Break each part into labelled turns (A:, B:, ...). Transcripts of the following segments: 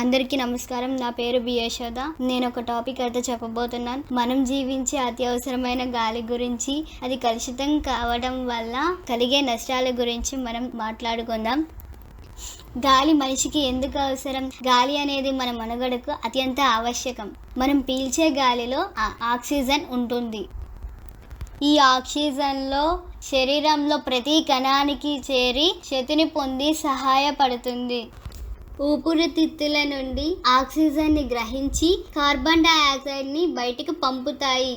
A: అందరికీ నమస్కారం. నా పేరు బి యశోద. నేను ఒక టాపిక్ అయితే చెప్పబోతున్నాను. మనం జీవించే అత్యవసరమైన గాలి గురించి అది కలుషితం కావడం వల్ల కలిగే నష్టాల గురించి మనం మాట్లాడుకుందాం. గాలి మనిషికి ఎందుకు అవసరం? గాలి అనేది మన మనుగడకు అత్యంత ఆవశ్యకం. మనం పీల్చే గాలిలో ఆక్సిజన్ ఉంటుంది. ఈ ఆక్సిజన్లో శరీరంలో ప్రతి కణానికి చేరి శక్తిని పొంది సహాయపడుతుంది. ఊపిరితిత్తుల నుండి ఆక్సిజన్ని గ్రహించి కార్బన్ డైఆక్సైడ్ని బయటికి పంపుతాయి.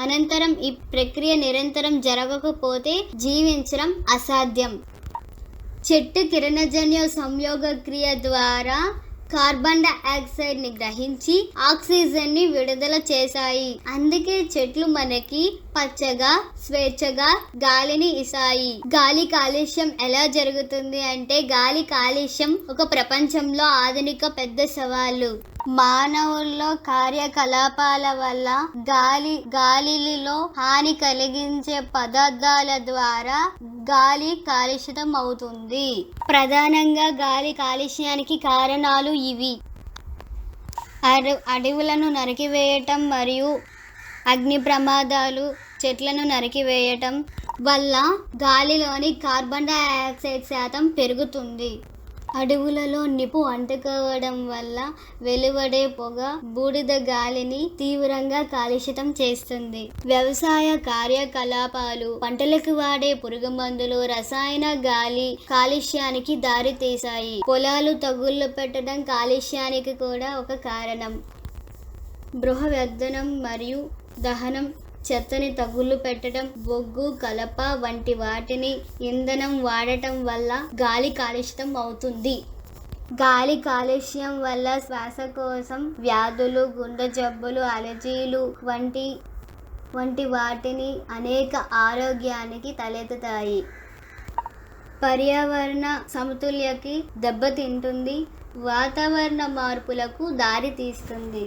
A: అనంతరం ఈ ప్రక్రియ నిరంతరం జరగకపోతే జీవించడం అసాధ్యం. చెట్టు కిరణజన్య సంయోగ క్రియ ద్వారా కార్బన్ డైఆక్సైడ్ని గ్రహించి ఆక్సిజన్ని విడుదల చేశాయి. అందుకే చెట్లు మనకి పచ్చగా స్వేచ్ఛగా గాలిని ఇస్తాయి. గాలి కాలుష్యం ఎలా జరుగుతుంది అంటే గాలి కాలుష్యం ఒక ప్రపంచంలో ఆధునిక పెద్ద సవాళ్ళు మానవుల్లో కార్యకలాపాల వల్ల గాలి గాలిలో హాని కలిగించే పదార్థాల ద్వారా గాలి కాలుష్యం అవుతుంది. ప్రధానంగా గాలి కాలుష్యానికి కారణాలు ఇవి. అడ- అడవులను నరికివేయటం మరియు అగ్ని ప్రమాదాలు చెట్లను నరికివేయటం వల్ల గాలిలోని కార్బన్ డైఆక్సైడ్ శాతం పెరుగుతుంది. అడవులలో నిప్పు అంటుకోవడం వల్ల వెలువడే పొగ బూడిద గాలిని తీవ్రంగా కాలుషితం చేస్తుంది. వ్యవసాయ కార్యకలాపాలు పంటలకు వాడే పురుగు మందులు రసాయన గాలి కాలుష్యానికి దారి తీశాయి. పొలాలు తగుళ్ళు పెట్టడం కాలుష్యానికి కూడా ఒక కారణం. గృహ వ్యర్థనం మరియు దహనం చెత్తని తగులు పెట్టడం బొగ్గు కలప వంటి వాటిని ఇంధనం వాడటం వల్ల గాలి కాలుష్యం అవుతుంది. గాలి కాలుష్యం వల్ల శ్వాసకోశం వ్యాధులు గుండె జబ్బులు అలర్జీలు వంటి వంటి వాటిని అనేక ఆరోగ్యానికి తలెత్తుతాయి. పర్యావరణ సమతుల్యకి దెబ్బతింటుంది వాతావరణ మార్పులకు దారి తీస్తుంది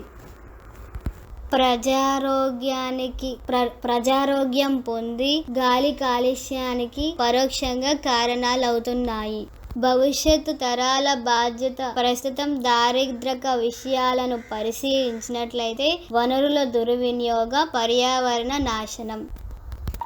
A: ప్రజారోగ్యానికి ప్ర ప్రజారోగ్యం పొంది గాలి కాలుష్యానికి పరోక్షంగా కారణాలవుతున్నాయి. భవిష్యత్తు తరాల బాధ్యత ప్రస్తుతం దారిద్రక విషయాలను పరిశీలించినట్లయితే వనరుల దుర్వినియోగ పర్యావరణ నాశనం.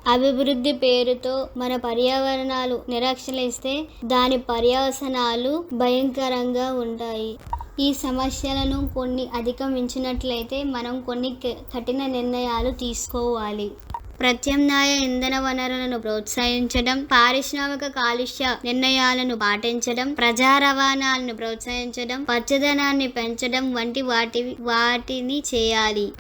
A: అభివృద్ధి పేరుతో మన పర్యావరణాలు నిరక్షలిస్తే దాని పర్యవసనాలు భయంకరంగా ఉంటాయి. ఈ సమస్యలను కొన్ని అధిగమించినట్లయితే మనం కొన్ని క- కఠిన నిర్ణయాలు తీసుకోవాలి. ప్రత్యామ్నాయ ఇంధన వనరులను ప్రోత్సహించడం పారిశ్రామిక కాలుష్య నిర్ణయాలను పాటించడం ప్రజా రవాణాలను ప్రోత్సహించడం పచ్చదనాన్ని పెంచడం వంటి వాటి వాటిని చేయాలి.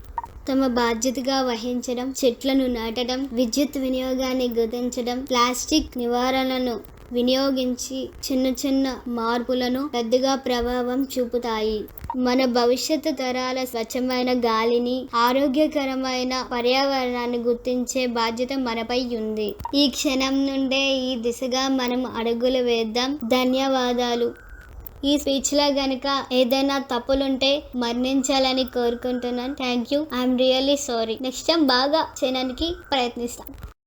A: తమ బాధ్యతగా వహించడం చెట్లను నాటడం విద్యుత్ వినియోగాన్ని గుర్తించడం ప్లాస్టిక్ నివారణను వినియోగించి చిన్న చిన్న మార్పులను పెద్దగా ప్రభావం చూపుతాయి. మన భవిష్యత్తు తరాల స్వచ్ఛమైన గాలిని ఆరోగ్యకరమైన పర్యావరణాన్ని గుర్తించే బాధ్యత మనపై ఉంది. ఈ క్షణం నుండే ఈ దిశగా మనం అడుగులు వేద్దాం. ధన్యవాదాలు. ఈ స్పీచ్లో గనుక ఏదైనా తప్పులుంటే మరణించాలని కోరుకుంటున్నాను. Thank you. I'm really sorry. Next time బాగా చేయడానికి ప్రయత్నిస్తాను.